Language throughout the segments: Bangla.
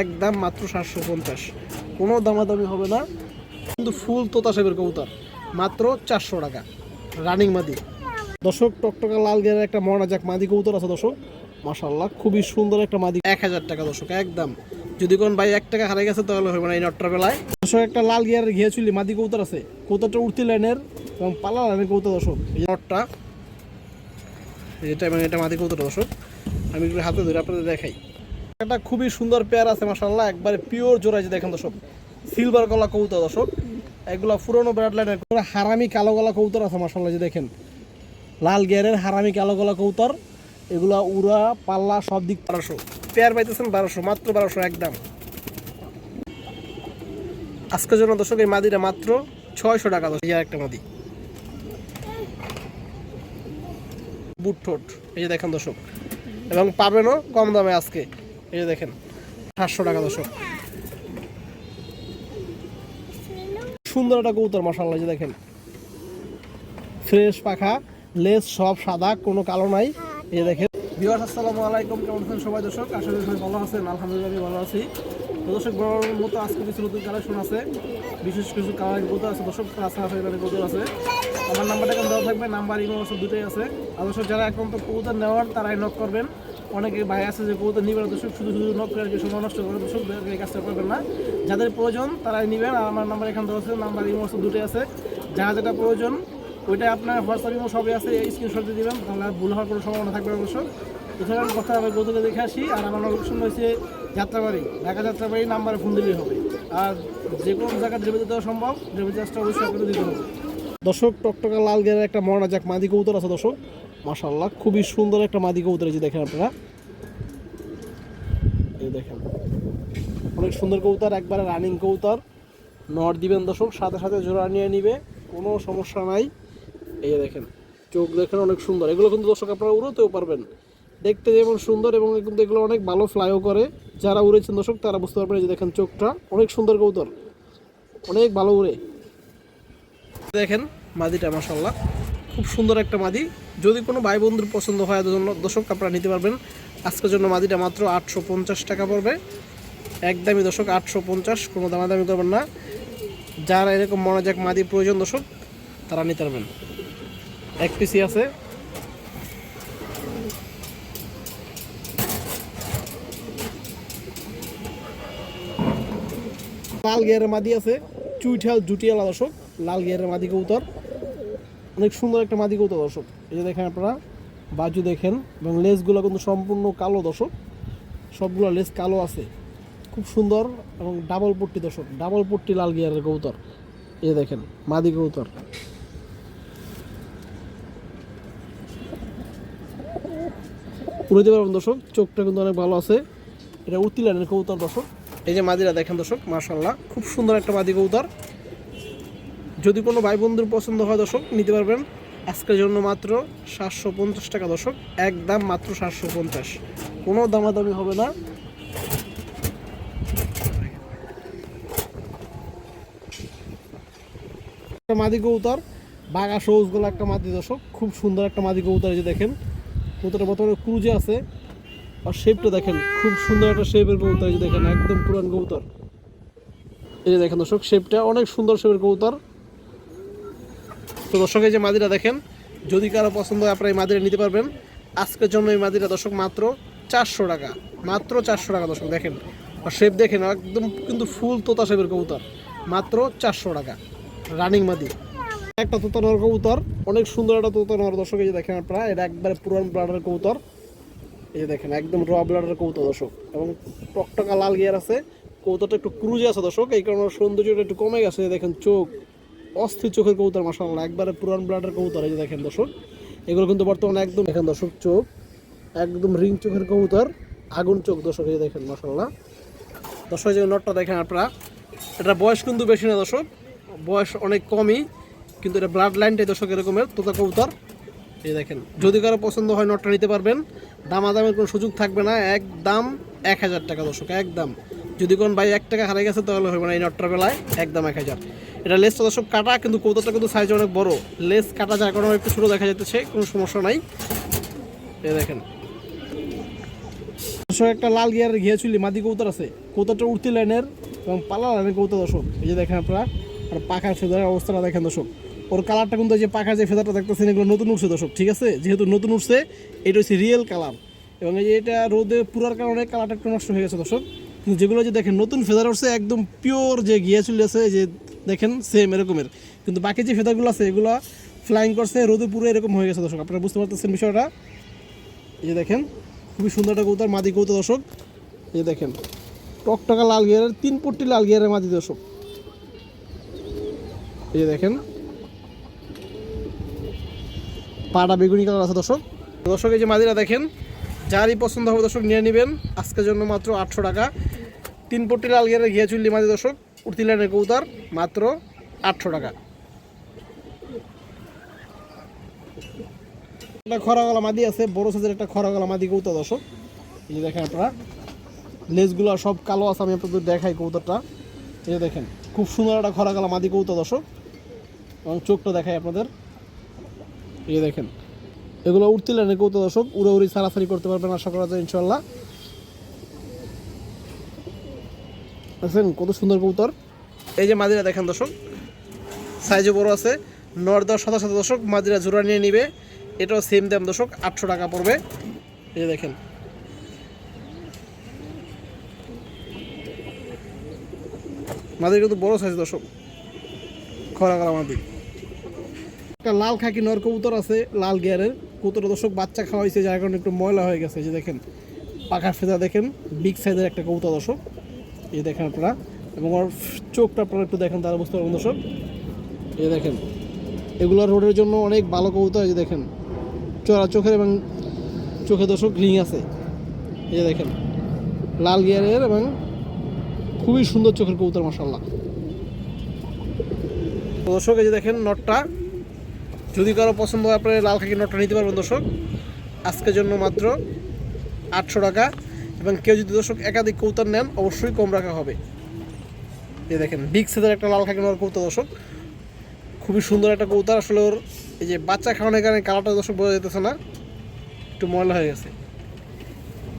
একদম মাত্র সাতশো পঞ্চাশ। কোনো দামাদামি হবে না। কিন্তু ফুল তোতা সাহেবের কবুতর, মাত্র চারশো টাকা। রানিং মাদি। দর্শক, টকটকা লাল গেরের একটা মরা যাক মাদি কবুতর আছে দর্শক। মাশাল্লাহ খুবই সুন্দর একটা মাদি। এক হাজার টাকা দর্শক একদম যদি কোন ভাই এক টাকা হারিয়ে গেছে, তাহলে হবে না এই নটটার বেলায়। দর্শক, একটা লাল গিয়ারের ঘিয়ে চুলি মাদি কবুতর আছে। কবুতরটা উঠতি লাইনের এবং পালা লাইনের কবুতর দর্শক। এই নটটা এটা এবং এটা মাদি কবুতর দর্শক। আমি হাতে ধরে আপনাদের দেখাই। একটা খুবই সুন্দর পেয়ার আছে মাশাল্লাহ একবারে পিওর জোড়া যে দেখেন দর্শক সিলভার গলা কবুতর দর্শক। এগুলো পুরোনো ব্রাড লাইনের হারামি কালো গলা কবুতর আছে মাশাল্লাহ যে দেখেন। লাল গিয়ারের হারামি কালো গলা কবুতর। এগুলা উড়া, পাল্লা, সব দিক বারোশো। পেয়ার পাইতেছেন বারোশো, মাত্র বারোশো, একদম। আজকের জন্য দর্শক, এই মাদিটা মাত্র ছয়শো টাকা দশ হাজার একটা মাদি। বুট ঠোঁট, এই যে দেখেন দর্শক। এবং পাবেনও কম দামে আজকে। এই যে দেখেন, সাতশো টাকা দর্শক। সুন্দর একটা কবুতর মশাল্লা যে দেখেন। ফ্রেশ পাখা, লেস সব সাদা, কোনো কালো নাই। এই দেখেন। ভিউয়ার্স আলাইকুম, কেমন আছেন সবাই দর্শক? আশা করি সবাই ভালো আছেন, আলহামদুলিল্লাহ, আমি ভালো আছি। দর্শক, বড় মতো আজকে কিছু নতুন কালেকশন আছে। বিশেষ কিছু কালার কবুতর আছে দর্শক আছে কবুতর আছে। আমার নাম্বারটা এখন দেওয়া থাকবে? নাম্বার ইমো আছে দুটোই আছে। আর দর্শক, যারা এখন তো নেওয়ার, তারাই নক করবেন। অনেকে ভাই আছে যে কবুতর নিবেন দর্শক শুধু শুধু নক করে সময় নষ্ট করে দর্শক এই কাজটা করবেন না। যাদের প্রয়োজন তারাই নেবেন। আর আমার নাম্বার এখানে দেওয়া আছে নাম্বার ইমো আছে দুটোই আছে। যার যেটা প্রয়োজন ওইটা আপনার হোয়াটসঅ্যাপ, ইমো সবই আছে, এই স্ক্রিনশট দিয়ে দিবেন, তাহলে ভুল হওয়ার কোনো সম্ভাবনা থাকবে অবশ্য এছাড়া আমি কথা হবে গৌতকে দেখে আসি, আর আমার লোকেশন রয়েছে যাত্রাবাড়ি, ঢাকা যাত্রাবাড়ি নাম্বারে ফোন দিলেই হবে। আর যে কোনো জায়গায় ডেলিভারি দেওয়া সম্ভব ডেলিভারি চার্জটা অবশ্যই আপনাকে দিতে হবে। দর্শক, টকটকা লাল গেরের একটা মরনা যাক, মাদি কবুতর আছে দর্শক। মাশাল্লাহ খুবই সুন্দর একটা মাদি কবুতর এই যে দেখেন আপনারা। এই দেখেন। অনেক সুন্দর কবুতর, একবারে রানিং কবুতর। নর দিবেন দর্শক, সাথে সাথে জোড়া নিয়ে নিবে, কোনো সমস্যা নাই। এই দেখেন, চোখ দেখেন অনেক সুন্দর। এগুলো কিন্তু দর্শক আপনারা উড়োতেও পারবেন। দেখতে যেমন সুন্দর এবং কিন্তু এগুলো অনেক ভালো ফ্লাইও করে। যারা উড়েছেন দর্শক, তারা বুঝতে পারবেন যে দেখেন চোখটা। অনেক সুন্দর কবুতর। অনেক ভালো উড়ে। দেখেন মাদিটা মাসাল্লাহ খুব সুন্দর একটা মাদি। যদি কোনো ভাই বন্ধুর পছন্দ হয় জন্য দর্শক আপনারা নিতে পারবেন। আজকের জন্য মাদিটা মাত্র আটশো পঞ্চাশ টাকা পড়বে। একদমই দর্শক, আটশো পঞ্চাশ, কোনো দামাদামি করবেন না। যারা এরকম মনোজাক মাদি প্রয়োজন দর্শক, তারা নিতে পারবেন। এক পিসি আছে। লাল গিয়ারের মাদি আছে। চুইঠাল জুটিয়ালা দর্শক। লাল গিয়ারের মাদি কবুতর। অনেক সুন্দর একটা মাদি কবুতর, দর্শক। এই যে দেখেন আপনারা, বাজু দেখেন, এবং লেসগুলো কিন্তু সম্পূর্ণ কালো, দর্শক। সবগুলো লেস কালো আছে। খুব সুন্দর এবং ডাবল পট্টি, দর্শক। ডাবল পট্টি লাল গিয়ারের কবুতর। যে দেখেন, মাদি কবুতর। উড়ে পারবেন, দর্শক। চোখটা কিন্তু অনেক ভালো আছে। এটা উত্তিলানের কবুতর, দর্শক। এই যে মাদিরা দেখেন, দর্শক মার্শাল্লাহ খুব সুন্দর একটা মাদি কবুতর। যদি কোনো ভাই বন্ধুর পছন্দ হয় দর্শক, নিতে পারবেন। আজকের জন্য মাত্র সাতশো পঞ্চাশ টাকা দর্শক একদম মাত্র সাতশো পঞ্চাশ। কোনো দামাদামি হবে না। মাদি কবুতর, বাঘা সবুজ গোলা একটা মাদি দর্শক, খুব সুন্দর একটা মাদি কবুতর যে দেখেন। কবুতরটা বর্তমানে ক্রুজে আছে, আর শেপটা দেখেন, খুব সুন্দর একটা শেপের কবুতর যে দেখেন, একদম পুরান কবুতর। এই যে দেখেন দর্শক শেপটা অনেক সুন্দর শেপের কবুতর। তো দর্শক, এই যে মাদিরা দেখেন, যদি কারও পছন্দ হয় আপনারা এই মাদিরা নিতে পারবেন। আজকের জন্য এই মাদিরা দর্শক মাত্র চারশো টাকা, মাত্র চারশো টাকা দর্শক দেখেন। আর শেপ দেখেন একদম কিন্তু ফুল তোতা শেপের কবুতর, মাত্র চারশো টাকা। রানিং মাদি। একটা তোতা নর কবুতর, অনেক সুন্দর একটা তোতা নর দর্শক, এই যে দেখেন আপনারা, এটা একবারে পুরান ব্লাডের কবুতর। এই যে দেখেন, একদম র ব্লাডের কবুতর দর্শক। এবং টকটকা লাল গিয়ার আছে, কবুতরটা একটু ক্রুজে আছে দর্শক, এই কারণে সৌন্দর্যটা একটু কমে গেছে দেখেন চোখ। অস্থির চোখের কবুতর মাসাল্লাহ একবারে পুরান ব্লাডের কবুতর, এই যে দেখেন দর্শক। এগুলো কিন্তু বর্তমানে একদম দেখেন দর্শক, চোখ। একদম রিং চোখের কবুতর, আগুন চোখ দর্শক, এই দেখেন মাসাল্লাহ দর্শক যে নটটা দেখেন আপনারা। এটা বয়স কিন্তু বেশি না দর্শক। বয়স অনেক কমই, কিন্তু এটা ব্লাড লাইনটাই দর্শক এরকমের, তোতা কবুতর। এই দেখেন, যদি কারও পছন্দ হয় নটটা নিতে পারবেন। দামাদামের কোনো সুযোগ থাকবে না, একদম এক হাজার টাকা দর্শক, একদম। যদি কোন ভাই এক টাকা হারিয়ে গেছে, তাহলে হবে না এই নটটার বেলায়, একদম এক হাজার। এটা লেসটা দর্শক কাটা, কিন্তু কৌতাটা কিন্তু সাইজ অনেক বড়। লেস কাটা যার কারণে একটু ছোটো দেখা যাচ্ছে কোনো সমস্যা নাই। এই দেখেন। দর্শক একটা লাল গিয়ারের ঘিয়া চুলি মাদি কৌতার আছে। কৌতারটা উঠতি লাইনের এবং পালা লাইনের কৌতা দর্শক। এই যে দেখেন আপনারা, আর পাখার ফেদারের অবস্থাটা দেখেন দর্শক। ওর কালারটা কিন্তু যে পাখার যে ফেদারটা দেখতেছেন, এগুলো নতুন উঠছে দর্শক, ঠিক আছে? যেহেতু নতুন উঠছে, এটা হচ্ছে রিয়েল কালার এবং এই যে এটা রোদে পুরার কারণে কালারটা একটু নষ্ট হয়ে গেছে দর্শক। কিন্তু যেগুলো যে দেখেন, নতুন ফেদার উঠছে, একদম পিওর যে গিয়া চুলি আছে যে দেখেন সেম এরকমের। কিন্তু বাকি যে ফেদারগুলো আছে, এগুলো ফ্লাইং করছে, রোদে পুরো এরকম হয়ে গেছে, দর্শক। আপনারা বুঝতে পারতেছেন বিষয়টা? এই যে দেখেন, খুবই সুন্দর একটা কৌতার মাদি কৌতা দর্শক। এই দেখেন, টকটকা লাল গিয়ারের, তিন পট্টি লাল গিয়ারের মাদি, দর্শক। এই যে দেখেন পাটা বেগুনি কালার আছে, দর্শক। দর্শক, এই যে মাদিরা দেখেন, যারই পছন্দ হবে, দর্শক, নিয়ে নেবেন। আজকের জন্য মাত্র আটশো টাকা। তিন পট্টি লাল গিয়ারের ঘিয়া চুল্লি মাদি, দর্শক। উঠতি লাইনের কৌতার মাত্র আটশো টাকা। একটা খরা গলা মাদি আছে, বড় সাইজের একটা খরা গলা মাদি কৌতা দর্শক। এই দেখেন আপনারা, লেজগুলো সব কালো আছে, আমি আপনাদের দেখাই কৌতাটা এই দেখেন, খুব সুন্দর একটা খরা গলা মাদি কৌতা দর্শক। এবং চোখটা দেখাই আপনাদের। এই দেখেন, এগুলো উঠতে লাইনে কৌতা দর্শক উড়ে উড়ি সারাসারি করতে পারবেন, আশা করা যায় ইনশাল্লাহ দেখছেন কত সুন্দর কৌতর এই যে মাদিরা দেখেন দর্শক সাইজে বড় আছে, নর দশ সাদা সাদা দর্শক, মাদিরা জোড়া নিয়ে নিবে। এটাও সেম দাম দর্শক, আটশো টাকা পড়বে। এই যে দেখেন। মাদির কিন্তু বড় সাইজ দর্শক। খরা খরা মাদি। একটা লাল খাকি নর কবুতর আছে, লাল গিয়ারের। কবুতর দর্শক বাচ্চা খাওয়া হয়েছে যার কারণে একটু ময়লা হয়ে গেছে যে দেখেন। পাখার ফেদা দেখেন বিগ সাইজের একটা কবুতর দর্শক। এই দেখেন আপনারা। এবং ওর চোখটা আপনারা একটু দেখেন তার বুঝতে পারবেন দর্শক এই দেখেন, এগুলো রোডের জন্য অনেক ভালো কবুতর, এই দেখেন। চড়া চোখের এবং চোখে দর্শক লিং আছে। এই দেখেন, লাল গিয়ারের এবং খুবই সুন্দর চোখের কবুতর মাসাল্লাহ দর্শক, এই যে দেখেন নটটা। যদি কারও পছন্দ হয়, আপনার লাল খাকি নটটা নিতে পারবেন, দর্শক। আজকের জন্য মাত্র আটশো টাকা। এবং কেউ যদি দর্শক একাধিক কৌতার নেন, অবশ্যই কম রাখা হবে। এই দেখেন বিগ সাইজের একটা লাল খাকি কৌতা দর্শক। খুবই সুন্দর একটা কৌতার আসলে ওর এই যে বাচ্চা খাওয়ানোর কারণে কালারটা দর্শক বোঝা যেতেছে না। একটু ময়লা হয়ে গেছে।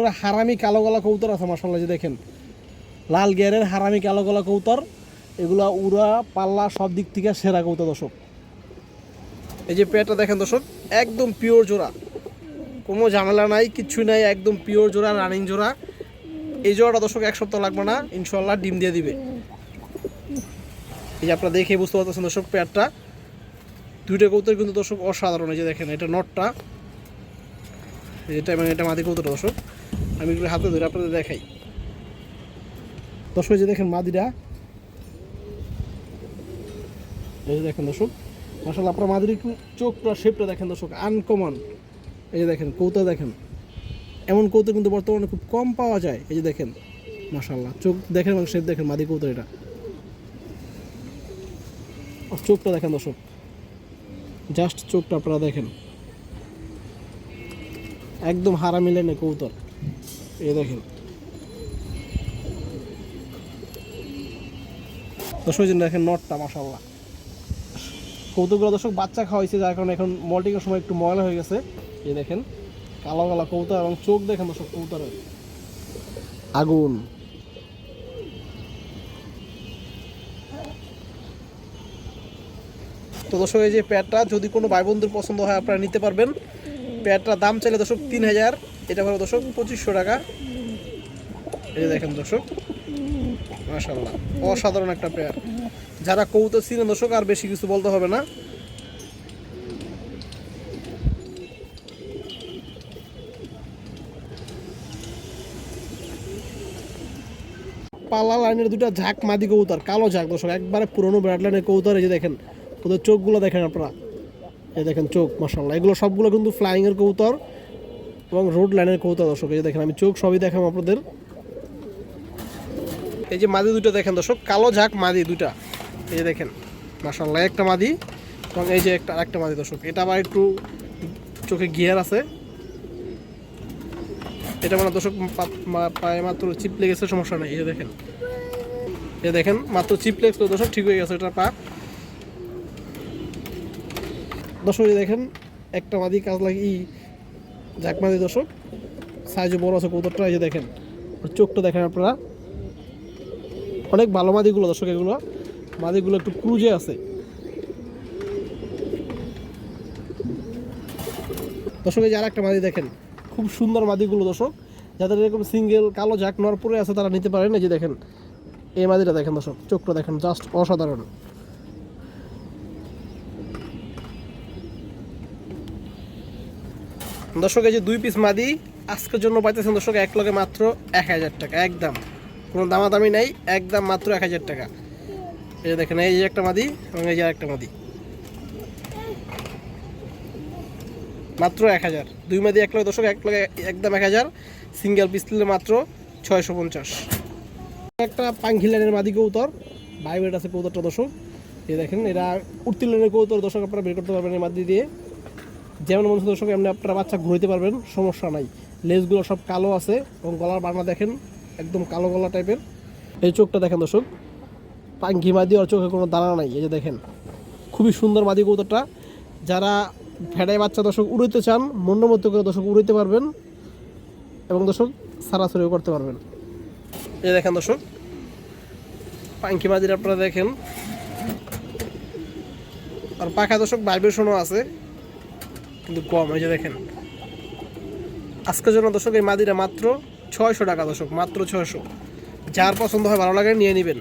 ওরা হারামি কালো গলা কৌতর আছে মাসাল্লাহ যে দেখেন। লাল গিয়ারের হারামি কালো গলা কৌতর এগুলা উড়া, পাল্লা, সব দিক থেকে সেরা কৌতা দর্শক। এই যে পেয়ারটা দেখেন, দর্শক, একদম পিওর জোড়া। কোনো ঝামেলা নাই, কিচ্ছু নাই, একদম পিওর জোড়া রানিং জোড়া। এই জোড়াটা দর্শক এক সপ্তাহ লাগবে না ইনশাল্লাহ ডিম দিয়ে দিবে। এই যে আপনারা দেখে বুঝতে পারতেছেন দর্শক পেয়ারটা দুইটা কৌতর কিন্তু দর্শক অসাধারণ, এই যে দেখেন, এটা নটটা। এটা মানে এটা মাদি কৌতর দর্শক। আমি এগুলো হাতে ধরে আপনাদের দেখাই। দর্শক যে দেখেন মাদিটা। এই যে দেখেন দর্শক আসলে আপনার মাদির চোখটা শেপটা দেখেন দর্শক আনকমন এই যে দেখেন কৌতা দেখেন। এমন কৌতা কিন্তু বর্তমানে খুব কম পাওয়া যায়। এই যে দেখেন মাশাল্লাহ চোখ দেখেন এবং শেপ দেখেন, মাদি কৌতা এটা। চোখটা দেখেন দর্শক জাস্ট চোখটা আপনারা দেখেন। একদম হারা মিলে না কৌতর এই দেখেন। দর্শক দেখেন নটটা মাশাল্লাহ কৌতুকগুলো দর্শক বাচ্চা খাওয়াইছে, যার কারণে এখন মল্টিংয়ের সময় একটু ময়লা হয়ে গেছে। এই দেখেন কালো কালো কৌতা এবং চোখ দেখেন দর্শক কৌতারের আগুন। তো দর্শক এই যে প্যাডটা যদি কোনো ভাই বন্ধুর পছন্দ হয় আপনারা নিতে পারবেন। প্যাডটার দাম চাইলে দর্শক তিন হাজার। এটা হলো দর্শক পঁচিশশো টাকা। এই যে দেখেন দর্শক মাশাল্লাহ অসাধারণ একটা পেয়ার যারা কৌতো ছিলেন দর্শক আর বেশি কিছু বলতে হবে না। পাল্লা লাইনের দুটা ঝাঁক মাদি কৌতার কালো ঝাঁক দর্শক, একবারে পুরনো ব্র্যাড লাইনের কৌতার এই যে দেখেন, ওদের চোখগুলো দেখেন আপনারা। এই দেখেন চোখ মাসাল্লাহ এগুলো সবগুলো কিন্তু ফ্লাইংয়ের কৌতর এবং রোড লাইনের কৌতর দর্শক। এই যে দেখেন, আমি চোখ সবই দেখাম আপনাদের। এই যে মাদি দুটো দেখেন দর্শক, কালো ঝাঁক মাদি দুটা এই যে দেখেন মাসাল্লাহ একটা মাদি এবং এই যে একটা, আরেকটা মাদি দর্শক। এটা আবার একটু চোখে গিয়ার আছে। এটা মানে দর্শক পায়ে মাত্র চিপ লেগেছে, সমস্যা নেই, এই দেখেন। যে দেখেন, মাত্র চিপ লেগেছে, দর্শক, ঠিক হয়ে গেছে এটা পা। দর্শক দেখেন, একটা মাদি কাজ লাগে ই ঝাঁক মাদি দর্শক সাইজে বড় আছে কবুতরটা, এই যে দেখেন চোখটা দেখেন আপনারা। অনেক ভালো মাদিগুলো দর্শক এগুলো, মাদিগুলো একটু ক্রুজে আছে। দর্শক, এই যে আর একটা মাদি দেখেন খুব সুন্দর মাদিগুলো, দর্শক। যাদের এরকম সিঙ্গেল কালো ঝাঁক নর পরে আছে, তারা নিতে পারেন। এই যে দেখেন, এই মাদিটা দেখেন, দর্শক, চোখটা দেখেন জাস্ট অসাধারণ। দর্শক, এই যে দুই পিস মাদি, আজকের জন্য পাইতেছেন, দর্শক, এক লগে মাত্র এক হাজার টাকা, একদম। কোনো দামাদামি নেই, একদম মাত্র এক হাজার টাকা। এই দেখেন, এই যে একটা মাদি এবং এই যে একটা মাদি। মাত্র এক হাজার। দুই মাদি এক লগে দর্শক এক লগে একদম এক হাজার। সিঙ্গেল পিস নিলে মাত্র ছয়শো পঞ্চাশ। একটা পাঙ্খি লাইনের মাদি কৌতর বাইবেট আছে কৌতরটা দর্শক। এই দেখেন, এরা লাইনের কৌতর দর্শক আপনারা বের করতে পারবেন এই মাদি দিয়ে। যেমন মনে দর্শক, এমনি আপনারা বাচ্চা ঘুরতে পারবেন, সমস্যা নাই। লেজগুলো সব কালো আছে এবং গলার বানা দেখেন, একদম কালো গলা টাইপের। এই চোখটা দেখেন দর্শক পাঙ্কি মাদি আর চোখে কোনো দানা নাই, এই যে দেখেন। খুবই সুন্দর মাদি কৌতরটা। যারা ভেড়াই বাচ্চা দর্শক উড়াইতে চান মন্য মতো করে দর্শক উড়াইতে পারবেন এবং দর্শক সারাসরিও করতে পারবেন। এই দেখেন দর্শক, পাঙ্কি মাদির আপনারা দেখেন। আর পাখা দর্শক ভাইব্রেশনও আছে, কিন্তু কম, এই যে দেখেন। আজকের জন্য দর্শক এই মাদিরা মাত্র ছয়শো টাকা দর্শক, মাত্র ছয়শো। যার পছন্দ হয় ভালো লাগে নিয়ে নেবেন।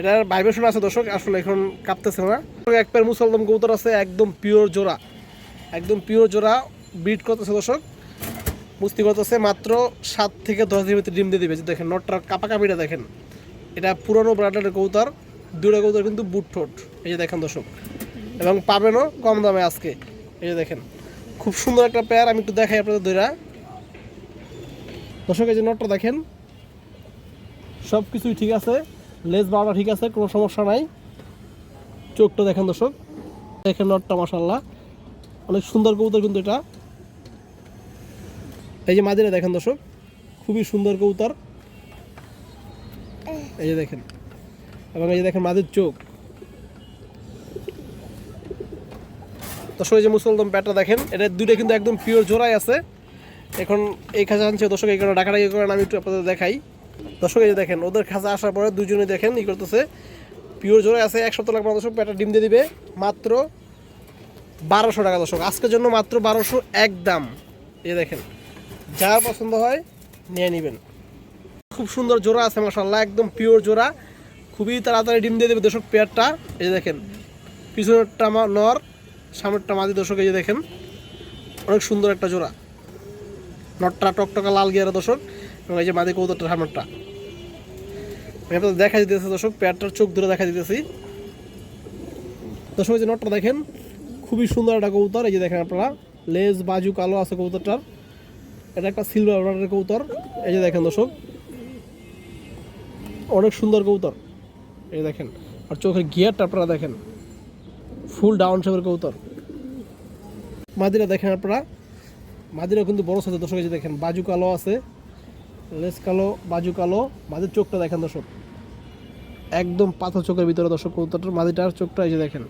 এটার ভাইব্রেশন আছে দর্শক, আসলে এখন কাঁপতেছে না। এক পেয়ার মুসলদম কবুতর আছে, একদম পিওর জোড়া। একদম পিওর জোড়া বিট করতেছে দর্শক? মুস্তি করতেছে মাত্র সাত থেকে দশ দিনের ভিতরে ডিম দিয়ে দিবে। যে দেখেন নটটার কাপা কাপিটা দেখেন। এটা পুরনো ব্রাডারের কবুতর দুটো কবুতর কিন্তু বুট ঠোঁট। এই যে দেখেন দর্শক। এবং পাবেনও কম দামে আজকে। এই যে দেখেন, খুব সুন্দর একটা পেয়ার আমি একটু দেখাই আপনাদের দইরা দর্শক, এই যে নটটা দেখেন। সব কিছুই ঠিক আছে, লেজ বাড়া ঠিক আছে, কোনো সমস্যা নাই। চোখটা দেখেন দর্শক। দেখেন নটটা মাসাল্লাহ অনেক সুন্দর কবুতর কিন্তু এটা। এই যে মাদিরা দেখেন দর্শক, খুবই সুন্দর কবুতর। এই যে দেখেন, এবং এই যে দেখেন মাদির চোখ। দর্শক, এই যে মুসলদম প্যাটটা দেখেন, এটা দুইটা কিন্তু একদম পিওর জোড়াই আছে। এখন এই খাঁচা আনছে দর্শক, এই কারণে ডাকাডাকি করেন আমি একটু আপনাদের দেখাই। দর্শক, এই যে দেখেন, ওদের খাঁচা আসার পরে দুজনে দেখেন, ই করতেছে। পিওর জোড়াই আছে, এক সপ্তাহ লাগবে, দর্শক ডিম দিয়ে দিবে। মাত্র বারোশো টাকা দর্শক। আজকের জন্য মাত্র বারোশো এক দাম। এই দেখেন, যা পছন্দ হয় নিয়ে নেবেন। খুব সুন্দর জোড়া আছে মাসাল্লাহ একদম পিওর জোড়া। খুবই তাড়াতাড়ি ডিম দিয়ে দেবে দর্শক পেয়ারটা। এই দেখেন, পিছনেরটা নর, সামনেরটা মাদি দর্শক, এই যে দেখেন, অনেক সুন্দর একটা জোড়া। নটটা টকটকা লাল গিয়ারা দর্শক, এবং এই যে মাদি কৌতরটা সামনেরটা। দেখা দিতেছি দর্শক, পেয়ারটার চোখ ধরে দেখা দিতেছি। দর্শক, এই যে নটটা দেখেন খুবই সুন্দর একটা কবুতর, এই যে দেখেন আপনারা, লেজ, বাজু, কালো আছে কবুতরটার। এটা একটা সিলভার অর্ডারের কবুতর, এই যে দেখেন দর্শক। অনেক সুন্দর কবুতর, এই দেখেন। আর চোখের গিয়ারটা আপনারা দেখেন ফুল ডাউন শেপের কবুতর। মাদিরা দেখেন আপনারা মাদিরা কিন্তু বড় সাথে দর্শক যে দেখেন, বাজু কালো আছে লেস কালো, বাজু কালো, মাদির চোখটা দেখেন দর্শক। একদম পাথর চোখের ভিতরে দর্শক, কবুতরটার মাদিটার চোখটা, এই যে দেখেন।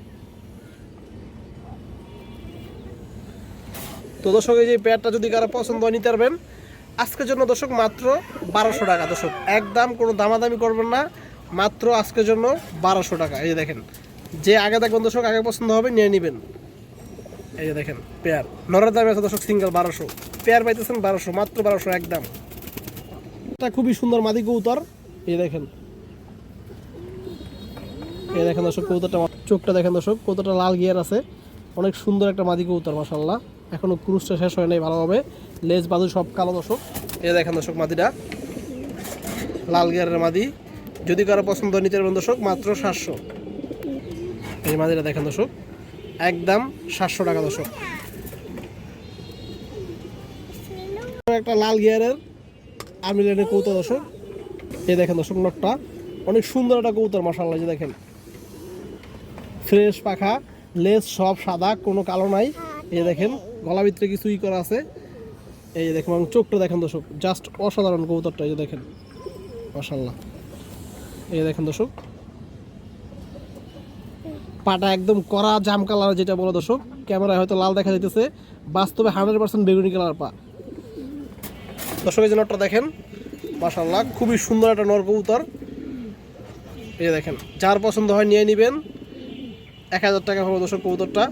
তো দর্শক, এই যে পেয়ারটা যদি কারও পছন্দ হয়, নিতে পারবেন। আজকের জন্য দর্শক মাত্র বারোশো টাকা। দর্শক, একদম কোনো দামাদামি করবেন না, মাত্র আজকের জন্য বারোশো টাকা। এই যে দেখেন, যে আগে দেখবেন দর্শক, আগে পছন্দ হবে, নিয়ে নেবেন। এই যে দেখেন, পেয়ার। নরের দামে আছে দর্শক সিঙ্গেল বারোশো। পেয়ার পাইতেছেন বারোশো, মাত্র বারোশো, একদম। এটা খুবই সুন্দর মাদি কবুতর। এই দেখেন। এই দেখেন দর্শক, কবুতরটা চোখটা দেখেন দর্শক, কবুতরটা লাল গিয়ার আছে। অনেক সুন্দর একটা মাদি কবুতর মাসাল্লাহ এখনও ক্রুজটা শেষ হয় নাই ভালোভাবে। লেজ বাজু সব কালো দর্শক। এ দেখেন দর্শক মাদিটা। লাল গিয়ারের মাদি। যদি কারও পছন্দ নিতে পারবেন দর্শক, মাত্র সাতশো। এই মাদিটা দেখেন দর্শক। একদম সাতশো টাকা দর্শক। একটা লাল গিয়ারের আর্মি লাইনের কৌতা দর্শক। এই দেখেন দর্শক নটটা। অনেক সুন্দর একটা কৌতার মশাল্লা যে দেখেন। ফ্রেশ পাখা, লেজ সব সাদা, কোনো কালো নাই। এই দেখেন গলা ভিতরে কিছু ই করা আছে। এই যে দেখেন, এবং চোখটা দেখেন দর্শক জাস্ট অসাধারণ কবুতরটা এই যে দেখেন। মাসাল্লাহ এই যে দেখেন দর্শক, পাটা একদম কড়া জাম কালার যেটা বলো দর্শক, ক্যামেরায় হয়তো লাল দেখা যাইতেছে, বাস্তবে হান্ড্রেড পার্সেন্ট বেগুনি কালার পা। দর্শকের জন্য নটটা দেখেন মাশাল্লাহ খুবই সুন্দর একটা নর কবুতর। এই যে দেখেন, যার পছন্দ হয় নিয়ে নেবেন। এক হাজার টাকা হবে দর্শক কবুতরটা।